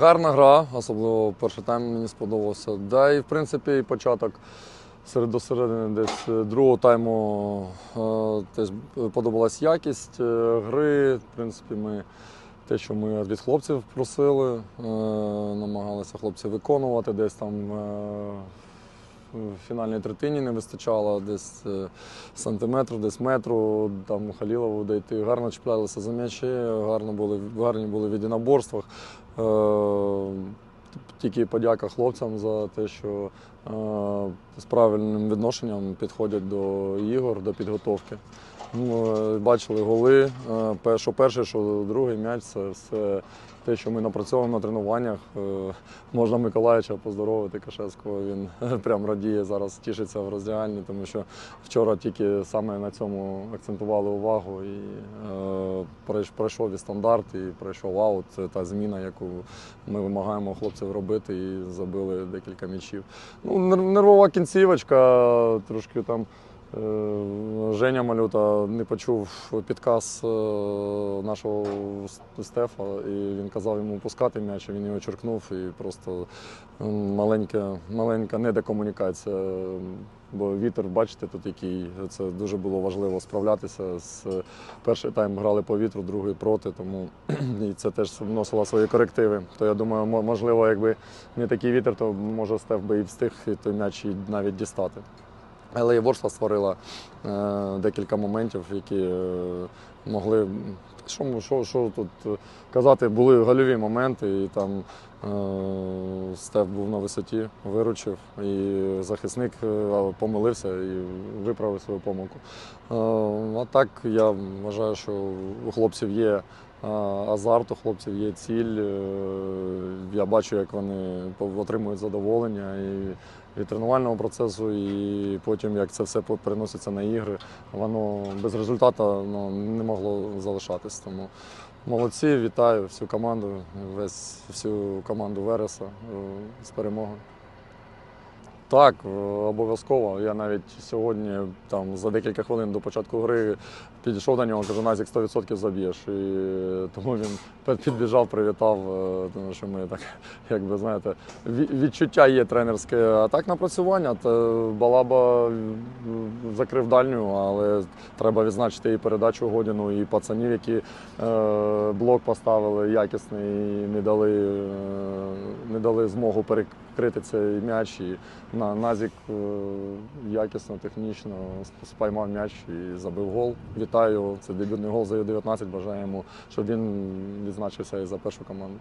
Гарна гра, особливо перший тайм мені сподобався. Да і в принципі і початок серед до середини десь е, другого тайму е, теж подобалась якість е, гри. В принципі, ми те, що ми від хлопців просили, намагалися хлопці виконувати десь там. Е, в фінальній третині не вистачало десь сантиметру, десь метру, там Халілову дойти. Гарно чіплялися за м'ячі, гарно були, гарні були в єдиноборствах. Е, Тільки подяка хлопцям за те, що е, з правильним відношенням підходять до ігор, до підготовки. Ну, е, бачили голи. е, Що перший, що другий м'яч це все те, що ми напрацьовуємо на тренуваннях. Е, Можна Миколаївича поздоровити Кашевського. Він прям радіє зараз, тішиться в роздягальні, тому що вчора тільки саме на цьому акцентували увагу. І пройшов і стандарт, і пройшов аут. Це та зміна, яку ми вимагаємо хлопців робити, і забили декілька м'ячів. Ну, нервова кінцівочка, трошки там. Е, Женя Малюта не почув підказ е, нашого Стефа, і він казав йому пускати м'яч, він його черкнув і просто маленька, маленька недокомунікація. Бо вітер, бачите, тут який це дуже було важливо справлятися. З перший тайм грали по вітру, другий проти, тому і це теж вносило свої корективи. То я думаю, мо- можливо, якби не такий вітер, то може Стеф би і встиг і той м'яч і навіть дістати. Але і Ворскла створила е, декілька моментів, які е, могли. Що, що, що тут е, казати, були гольові моменти, і там е, Стеф був на висоті, виручив, і захисник е, помилився і виправив свою помилку. Е, а так я вважаю, що у хлопців є азарт, у хлопців є ціль. Е, Я бачу, як вони отримують задоволення і від тренувального процесу, і потім як це все переноситься на ігри, воно без результату ну, не могло залишатись. Тому молодці, вітаю всю команду, весь всю команду Вереса е, з перемогою. Так, е, обов'язково. Я навіть сьогодні, там, за декілька хвилин до початку гри, підійшов до нього, кажу, Назік 100% заб'єш. І тому він підбіжав, привітав, е, тому що ми так, якби знаєте, відчуття є тренерське. А так напрацювання. То Балаба е, закрив дальню, але треба відзначити і передачу Годіну, і пацанів, які е, блок поставили якісний, і не дали, е, не дали змогу перекрити цей м'яч. І Назік е, якісно, технічно спіймав м'яч і забив гол. Вітаю. Це дебютний гол за Ю-19. Бажаємо, щоб він відзначився і за першу команду.